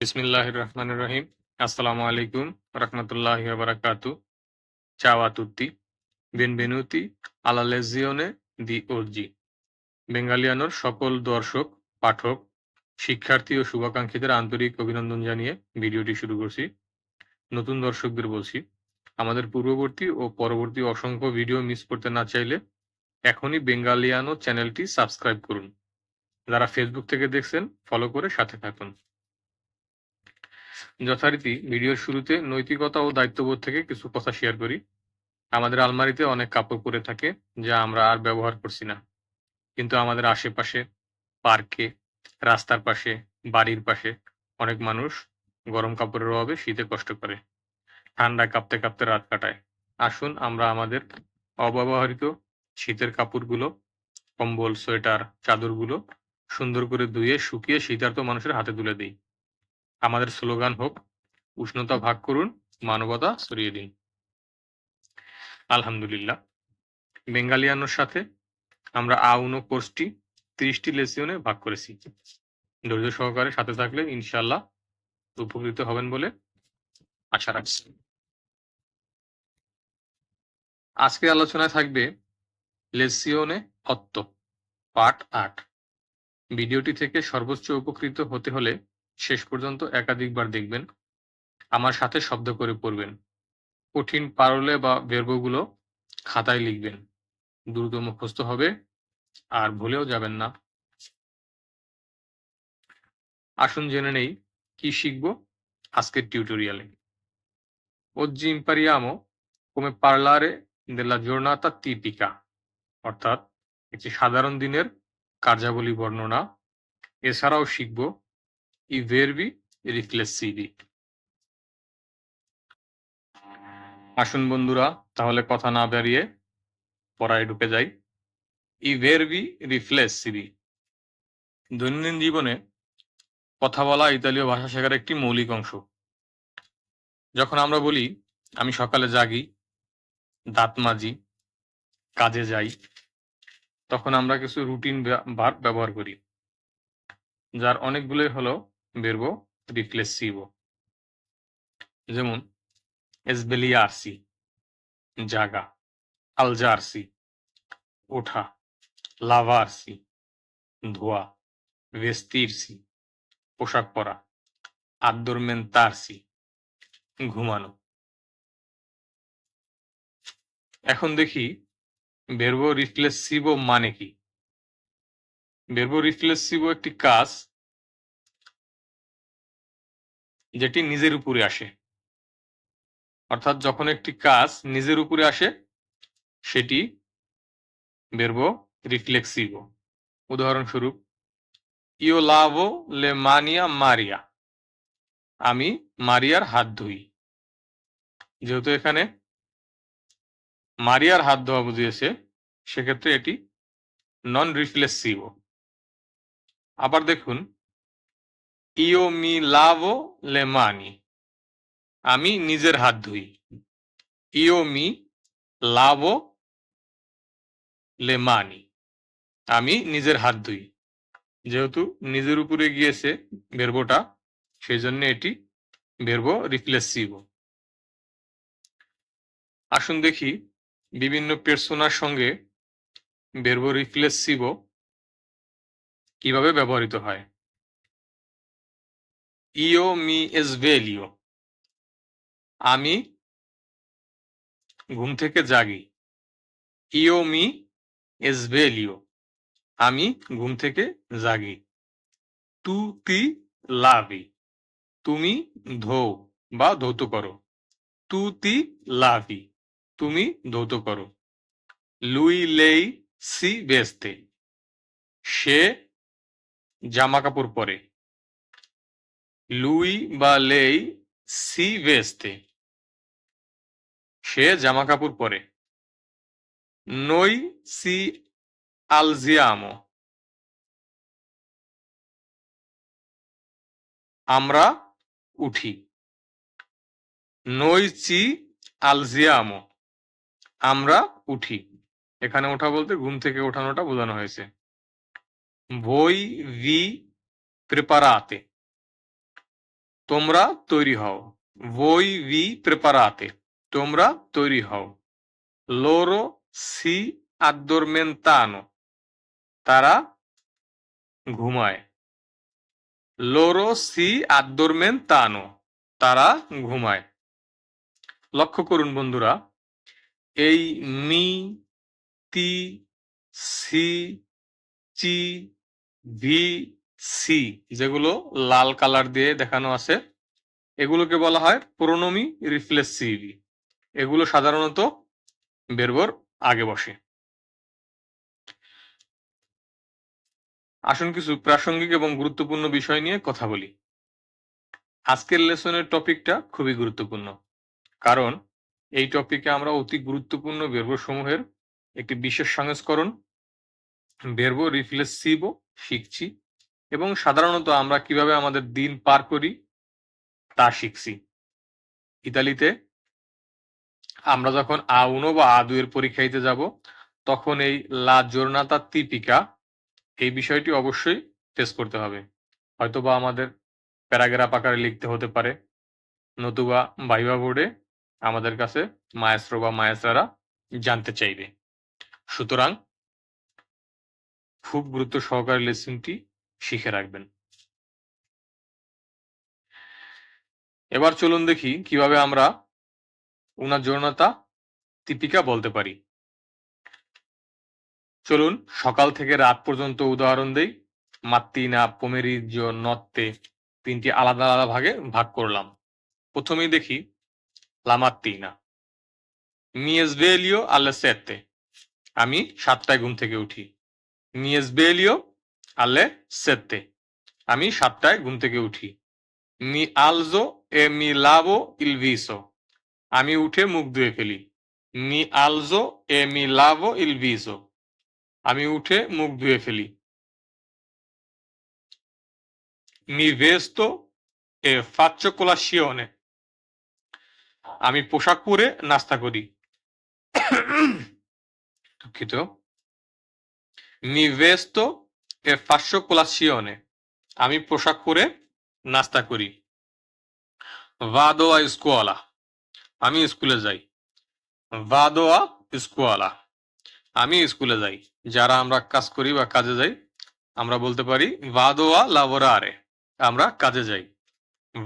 বিসমিল্লাহির রহমানির রহিম। আসসালামু আলাইকুম রহমতুল্লাহি বারাকাতু। benvenuti alla lezione di oggi বেঙ্গালিয়ানোর সকল দর্শক, পাঠক, শিক্ষার্থী ও শুভাকাঙ্ক্ষীদের আন্তরিক অভিনন্দন জানিয়ে ভিডিওটি শুরু করছি। নতুন দর্শকদের বলছি, আমাদের পূর্ববর্তী ও পরবর্তী অসংখ্য ভিডিও মিস করতে না চাইলে এখনই বেঙ্গালিয়ানো চ্যানেলটি সাবস্ক্রাইব করুন। যারা ফেসবুক থেকে দেখছেন ফলো করে সাথে থাকুন। যথারীতি ভিডিওর শুরুতে নৈতিকতা ও দায়িত্ববোধ থেকে কিছু কথা শেয়ার করি। আমাদের আলমারিতে অনেক কাপড় পরে থাকে, যা আমরা আর ব্যবহার করছি না। কিন্তু আমাদের আশেপাশে, পার্কে, রাস্তার পাশে, বাড়ির পাশে অনেক মানুষ গরম কাপড়ের অভাবে শীতে কষ্ট করে। ঠান্ডায় কাঁপতে কাঁপতে রাত কাটায়। আসুন আমরা আমাদের অব্যবহৃত শীতের কাপড়গুলো, কম্বল, সোয়েটার, চাদরগুলো সুন্দর করে ধুয়ে শুকিয়ে শীতার্ত মানুষের হাতে তুলে দিই। আমাদের স্লোগান হোক উষ্ণতা ভাগ করুন মানবতা ছড়িয়ে দিন। আলহামদুলিল্লাহ। বেঙ্গালিয়ানোর সাথে আমরা আউনো কোর্সটি ত্রিশটি লেসিয়নে ভাগ করেছি। ধৈর্য সহকারে সাথে থাকলে ইনশাল্লাহ উপকৃত হবেন বলে আশা রাখছি। আজকের আলোচনায় থাকবে লেসিওনে অত্ত পার্ট আট। ভিডিওটি থেকে সর্বোচ্চ উপকৃত হতে হলে শেষ পর্যন্ত একাধিকবার দেখবেন। আমার সাথে শব্দ করে পড়বেন। কঠিন পারলে বা বেরবগুলো খাতায় লিখবেন। দ্রুত মুখস্থ হবে, আর ভুলেও যাবেন না। আসুন জেনে নেই, কি শিখব আজকের টিউটোরিয়ালে Oggi impariamo come parlare della giornata tipica, অর্থাৎ একটি সাধারণ দিনের কার্যাবলী বর্ণনা। এছাড়াও শিখব i verbi riflessivi আসুন বন্ধুরা, তাহলে কথা না বেরিয়ে পড়ায় ঢুকে যাই। ই ভেরবি রিফ্লেসিভি দৈনন্দিন জীবনে কথা বলা ইতালীয় ভাষা শেখার একটি মৌলিক অংশ। যখন আমরা বলি, আমি সকালে জাগি, দাঁত মাজি, কাজে যাই, তখন আমরা কিছু রুটিন ভার্ব ব্যবহার করি। যার অনেকগুলোই হলো verbo riflessivo. যেমন এসবেলিয়ারসি জাগা আলজারসি ওঠা লাভারসি ধোয়া ভেস্তিরসি পোশাক পরা আদরমেন্তারসি ঘুমানো এখন দেখি বেরবো রিফ্লেসিভ মানে কি বেরবো রিফ্লেসিভ একটি কাজ যেটি নিজের উপরে আসে। অর্থাৎ যখন একটি কাজ নিজের উপরে আসে, সেটি বেরবো রিফ্লেক্সিভো উদাহরণস্বরূপ ইও লাভো লে মানিয়া মারিয়া আমি মারিয়ার হাত ধুই। যেহেতু এখানে মারিয়ার হাত ধোয়া বুঝিয়েছে, সেক্ষেত্রে এটি নন রিফ্লেক্সিভো আবার দেখুন ইও মি লাভো লে মানি। আমি নিজের হাত ধুই। ইও মি লাভো লে মানি। আমি নিজের হাত ধুই। যেহেতু নিজের উপরে গিয়েছে বেরবোটা সেই জন্য এটি বেরবো রিফ্লেসিভ আসুন দেখি বিভিন্ন পের্সোনার সঙ্গে বেরবো রিফ্লেসিভ কীভাবে ব্যবহৃত হয়। মি এস ভেলিও আমি ঘুম থেকে জাগি ইও মি এস ভেলিও আমি ঘুম থেকে জাগি তু তি লাভি তুমি ধৌ বা ধৌত করো তু তি লাভি তুমি ধৌত করো লুই লেই সি বেস্তে সে জামা কাপড় পরে লুই বা লেই সি ভেস্তে সে জামা কাপড় পরে। নই সি আলজিয়ামো। আমরা উঠি। নই চি আলজিয়ামো। আমরা উঠি। এখানে ওঠা বলতে ঘুম থেকে ওঠানোটা বোঝানো হয়েছে। ভই ভি প্রেপারাতে। তোমরা তৈরি হও। বই ভি প্রেপারাতে তোমরা তৈরি হও। লোরো সি আদরমেন্তানো তারা ঘুমায়। লোরো সি আদরমেন্তানো তারা ঘুমায়। লক্ষ্য করুন বন্ধুরা, এই মি টি সি, চি, ভি সি, যেগুলো লাল কালার দিয়ে দেখানো আছে। এগুলোকে বলা হয় প্রোনোমি রিফ্লেক্সিভ এগুলো সাধারণত বেরবর আগে বসে। আসুন কিছু প্রাসঙ্গিক এবং গুরুত্বপূর্ণ বিষয় নিয়ে কথা বলি। আজকের লেসনের টপিকটা খুবই গুরুত্বপূর্ণ। কারণ এই টপিকে আমরা অতি গুরুত্বপূর্ণ বেরব সমূহের একটি বিশেষ সংস্করণ বেরব রিফ্লেক্সিভ শিখছি। এবং সাধারণত আমরা কীভাবে আমাদের দিন পার করি, তা শিখছি। ইতালিতে আমরা যখন আ উনো বা আ দুয়ের পরীক্ষা দিতে যাব, তখন এই লা জোরনাতা তিপিকা এই বিষয়টি অবশ্যই টেস্ট করতে হবে। হয়তোবা আমাদের প্যারাগ্রাফ আকারে লিখতে হতে পারে। নতুবা ভাইবা বোর্ডে আমাদের কাছে মায়েস্ত্র বা মায়েস্ত্রারা জানতে চাইবে। সুতরাং খুব গুরুত্ব সহকারে লেসনটি শিখে রাখবেন। এবার চলুন দেখি কীভাবে আমরা উনার জনতা তিপিকা বলতে পারি। চলুন সকাল থেকে রাত পর্যন্ত উদাহরণ দেই। মাত্তিনা পোমেরিজ নত্তে তিনটি আলাদা আলাদা ভাগে ভাগ করলাম। প্রথমেই দেখি লামাত্তিনা মিয়েসবেলিও আলে সেতে আমি সাতটায় ঘুম থেকে উঠি। মিয়েসবেলিও আলে সেতে আমি সাতটায় ঘুম থেকে উঠি। মি আলজো এ মি লাভো ইলভিসো আমি উঠে মুখ ধুয়ে ফেলি। মি আলজো এ মি লাভো ইলভিসো আমি উঠে মুখ ধুয়ে ফেলি। মি ভেস্তো এ ফাচ্চো কোলাসিওনে আমি পোশাক পরে নাস্তা করি। দুঃখিত। মি ভেস্তো এ ফাচ্চো কোলাসিওনে আমি পোশাক পরে নাস্তা করি। ভাদোয়া স্কুয়ালা। আমি স্কুলে যাই। ভাদোয়া স্কুয়ালা। আমি স্কুলে যাই। যারা আমরা কাজ করি বা কাজে যাই, আমরা বলতে পারি ভাদোয়া লাবোরারে। আমরা কাজে যাই।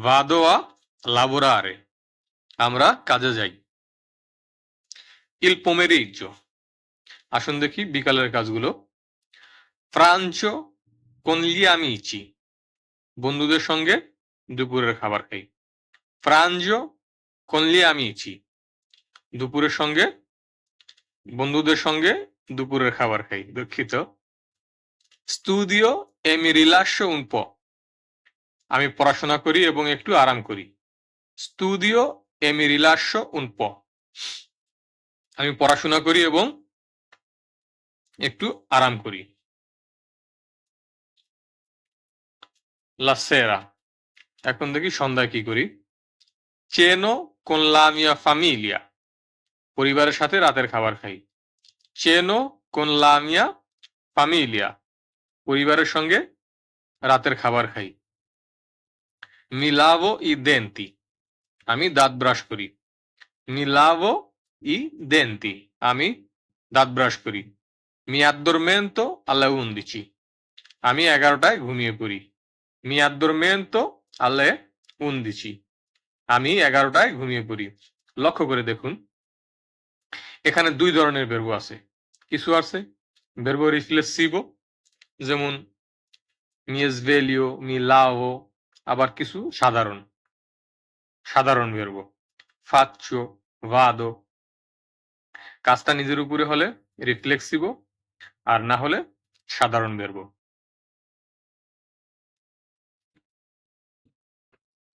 ভাদোয়া লাবোরারে। আমরা কাজে যাই। ইল পোমেরিজ্জো আসুন দেখি বিকালের কাজগুলো। ফ্রাঞ্চো কনলি আমিচি বন্ধুদের সঙ্গে দুপুরের খাবার খাই। ফ্রাঞ্জো কনলি আমিচি দুপুরের সঙ্গে, বন্ধুদের সঙ্গে দুপুরের খাবার খাই, দুঃখিত। স্তুদিও এমি রিলাসো উন প আমি পড়াশোনা করি এবং একটু আরাম করি। স্তুদিও এমি রিলাসো উন প আমি পড়াশোনা করি এবং একটু আরাম করি। লাসেরা এখন দেখি সন্ধ্যায় কি করি। চেনো কোন লামিয়া ফামিলিয়া পরিবারের সাথে রাতের খাবার খাই। চেনো কোন লামিয়া ফামিলিয়া পরিবারের সঙ্গে রাতের খাবার খাই। মিলাভো ই দেন্তি। আমি দাঁত ব্রাশ করি। মিলাভো ই দেন্তি। আমি দাঁত ব্রাশ করি। মি আদ্দরমেন্তো আল্লাহ উন্দিছি আমি এগারোটায় ঘুমিয়ে পড়ি। মি আদ্দরমেন্তো আল্লাহ উন্দিছি আমি এগারোটায় ঘুমিয়ে পড়ি। লক্ষ্য করে দেখুন। এখানে দুই ধরনের বেরব আছে। কিছু আছে বেরব রিফ্লেক্সিভো যেমন মিয়েস ভেলিও মি মিলাও আবার কিছু সাধারণ। সাধারণ বেরব ফাচ্চো ভাদো কাজটা নিজের উপরে হলে রিফ্লেক্সিভো আর না হলে সাধারণ বেরব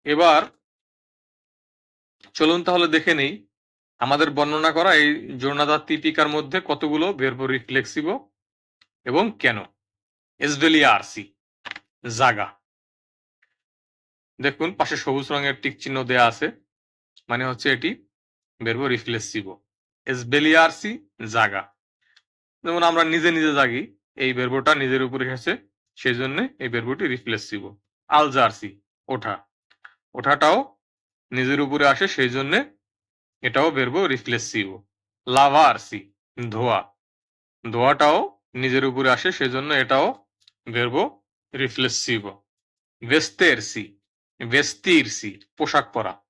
এবার চলুন তাহলে দেখে নেই, আমাদের বর্ণনা করা এই জোরনাদা তিপিকার মধ্যে কতগুলো বেরবো রিফ্লেক্সিভো এবং কেন? এসডেলিয়া আরসি জাগা। দেখুন, পাশে সবুজ রঙের টিক চিহ্ন দেয়া আছে মানে হচ্ছে এটি বেরবো রিফ্লেক্সিভো এসবেলিয়ারসি জাগা। যেমন আমরা নিজে নিজে জাগি, এই বেরবোটা নিজের উপরে এসেছে, সেই জন্য এই বেরবোটি রিফ্লেক্সিভো আলজারসি ওঠা। ওঠাটাও নিজের উপরে আসে সেই জন্য এটাও বেরবো রিফ্লেসিও লাভা আর সি ধোয়া। ধোয়াটাও নিজের উপরে আসে সেজন্য এটাও বেরবো রিফ্লেসিও ভেস্তের সি ভেস্তেরসি ভেস্তিরসি পোশাক পরা।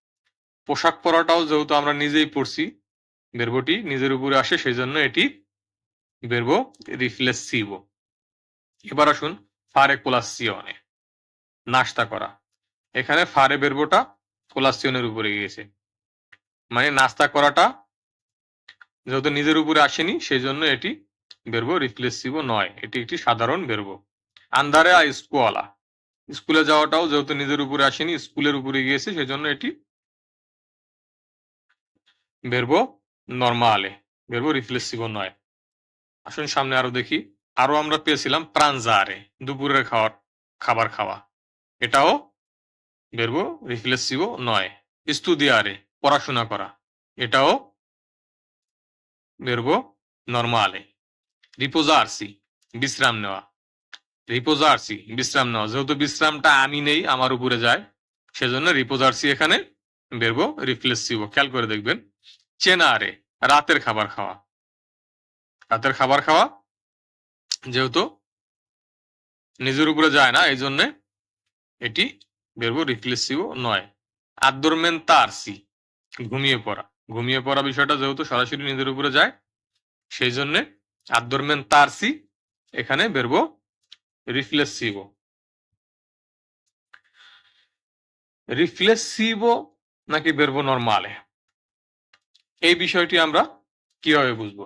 পোশাক পরাটাও যেহেতু আমরা নিজেই পড়ছি বেরবোটি নিজের উপরে আসে সেই জন্য এটি বেরবো রিফ্লেসিভো এবার আসুন ফারে কোলাসিওনে নাস্তা করা। এখানে ফারে বেরবোটা কোলাসিওনের উপরে গিয়েছে। মানে নাস্তা করাটা যেহেতু নিজের উপরে আসেনি সেই জন্য এটি বেরবো রিফ্লেসিভো নয়। এটি একটি সাধারণ বেরবো। আন্দারে আর স্কুয়ালা। স্কুলে যাওয়াটাও যেহেতু নিজের উপরে আসেনি, স্কুলের উপরে গিয়েছে সেই জন্য এটি বেরবো নর্মালে বেরবো রিফ্লেসিভো নয়। আসুন সামনে আরও দেখি। আরও আমরা পেয়েছিলাম প্রানজারে দুপুরের খাওয়ার, খাবার খাওয়া। এটাও বেরবো রিফ্লেসিভো নয়। স্তুদিয়ারে পড়াশোনা করা। এটাও বেরবো নর্মালে রিপোজারসি বিশ্রাম নেওয়া। রিপোজারসি বিশ্রাম নেওয়া। যেহেতু বিশ্রামটা আমি নেই, আমার উপরে যায়। সেজন্য রিপোজারসি এখানে বেরবো রিফ্লেসিভো খেয়াল করে দেখবেন। চেনারে রাতের খাবার খাওয়া। রাতের খাবার খাওয়া যেহেতু নিজের উপরে যায় না এই জন্যে এটি বেরবো রিফ্লেসিভো নয়। আদরমেন্তারসি ঘুমিয়ে পড়া। ঘুমিয়ে পড়া বিষয়টা যেহেতু সরাসরি নিজের উপরে যায়, সেই জন্য আদরমেন্তারসি এখানে বেরবো রিফ্লেসিভো রিফ্লেসিভো নাকি বেরবো নর্মালে এই বিষয়টি আমরা কীভাবে বুঝব?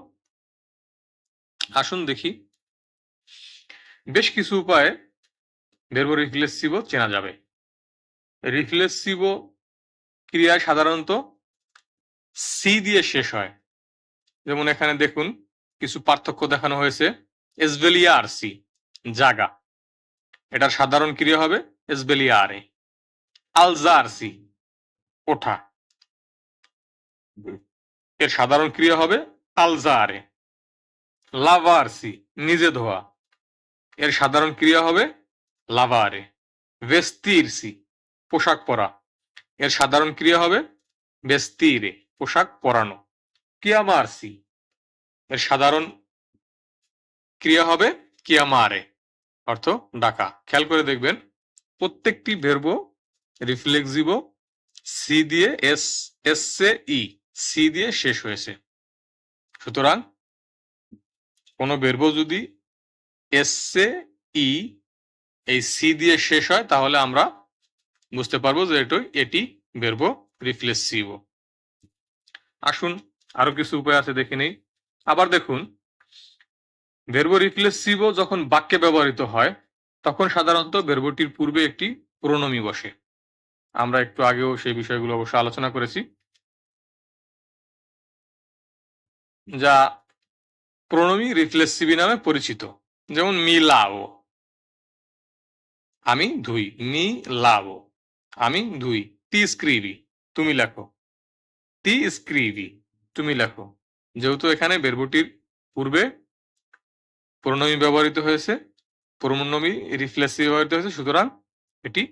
আসুন দেখি। বেশ কিছু উপায়ে বেরবো রিফ্লেসিভো চেনা যাবে। রিফ্লেসিভো ক্রিয়া সাধারণত সি দিয়ে শেষ হয়। যেমন এখানে দেখুন, কিছু পার্থক্য দেখানো হয়েছে। এসবেলিয়া আর সি জাগা। এটার সাধারণ ক্রিয়া হবে এসবেলিয়া আর এ আলজা আর সি ওঠা। এর সাধারণ ক্রিয়া হবে আলজারে লাভারসি নিজে ধোয়া। এর সাধারণ ক্রিয়া হবে লাভারে ভেস্তিরসি পোশাক পরা। এর সাধারণ ক্রিয়া হবে ভেস্তিরে পোশাক পরানো। কিয়ামারসি। এর সাধারণ ক্রিয়া হবে কিয়ামারে। অর্থ ডাকা। খেয়াল করে দেখবেন, প্রত্যেকটি ভেরবো রিফ্লেক্সিভো সি দিয়ে এস এস সে ই সি দিয়ে শেষ হয়েছে। সুতরাং কোনো বেরবো যদি এসে ই এই সি দিয়ে শেষ হয়, তাহলে আমরা বুঝতে পারব যে এটি এটি বেরবো রিফ্লেসিভো আসুন আরও কিছু উপায় আছে দেখে নেই। আবার দেখুন ভেরবো রিফ্লেসিভো যখন বাক্যে ব্যবহৃত হয়, তখন সাধারণত ভেরবোটির পূর্বে একটি প্রণমী বসে। আমরা একটু আগেও সেই বিষয়গুলো অবশ্য আলোচনা করেছি। যা প্রণমী রিফ্লেসিভি নামে পরিচিত, যেমন মি লাও আমি ধুই মি লাও আমি দুই। তি স্ক্রিবি, তুমি লেখো। তি স্ক্রিভি তুমি লেখো। যেহেতু এখানে বেরবুটির পূর্বে প্রণমী ব্যবহৃত হয়েছে প্রণমী রিফ্লেসিভ ব্যবহৃত হয়েছে, সুতরাং এটি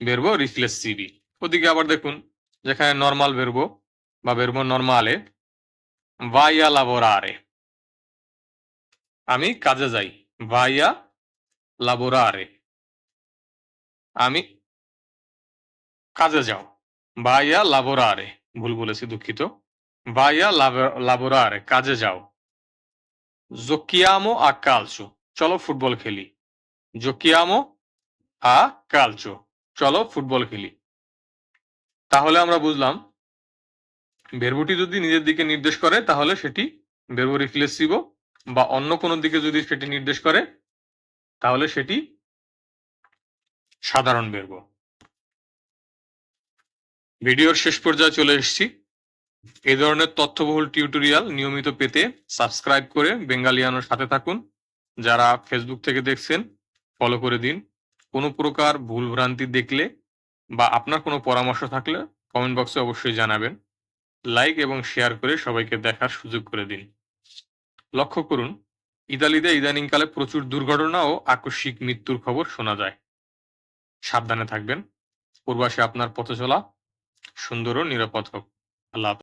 বেরবো রিফ্লেসিভি ওদিকে আবার দেখুন, যেখানে নর্মাল বেরবো বা বেরবো নর্মালে ভাইয়া লাবোরারে আমি কাজে যাই ভাইয়া লাবোরারে আমি কাজে যাও। ভাইয়া লাবোরারে ভুল বলেছি দুঃখিত। ভাইয়া লাবোরারে কাজে যাও। জোকিয়ামো আ কালচো, চলো ফুটবল খেলি। জোকিয়ামো আ কালচো, চলো ফুটবল খেলি। তাহলে আমরা বুঝলাম ভেরবুটি যদি নিজের দিকে নির্দেশ করে, তাহলে সেটি ভেরবো রিফ্লেসিভো বা অন্য কোনো দিকে যদি সেটি নির্দেশ করে, তাহলে সেটি সাধারণ বেরবো ভিডিওর শেষ পর্যায়ে চলে এসেছি। এ ধরনের তথ্যবহুল টিউটোরিয়াল নিয়মিত পেতে সাবস্ক্রাইব করে বেঙ্গালিয়ানোর সাথে থাকুন। যারা ফেসবুক থেকে দেখছেন ফলো করে দিন। কোনো প্রকার ভুলভ্রান্তি দেখলে বা আপনার কোনো পরামর্শ থাকলে কমেন্ট বক্সে অবশ্যই জানাবেন। লাইক এবং শেয়ার করে সবাইকে দেখার সুযোগ করে দিন। লক্ষ্য করুন, ইতালিতে ইদানিংকালে প্রচুর দুর্ঘটনা ও আকস্মিক মৃত্যুর খবর শোনা যায়। সাবধানে থাকবেন পূর্বাসে আপনার পথ চলা সুন্দর ও নিরাপদ হোক আল্লাহ।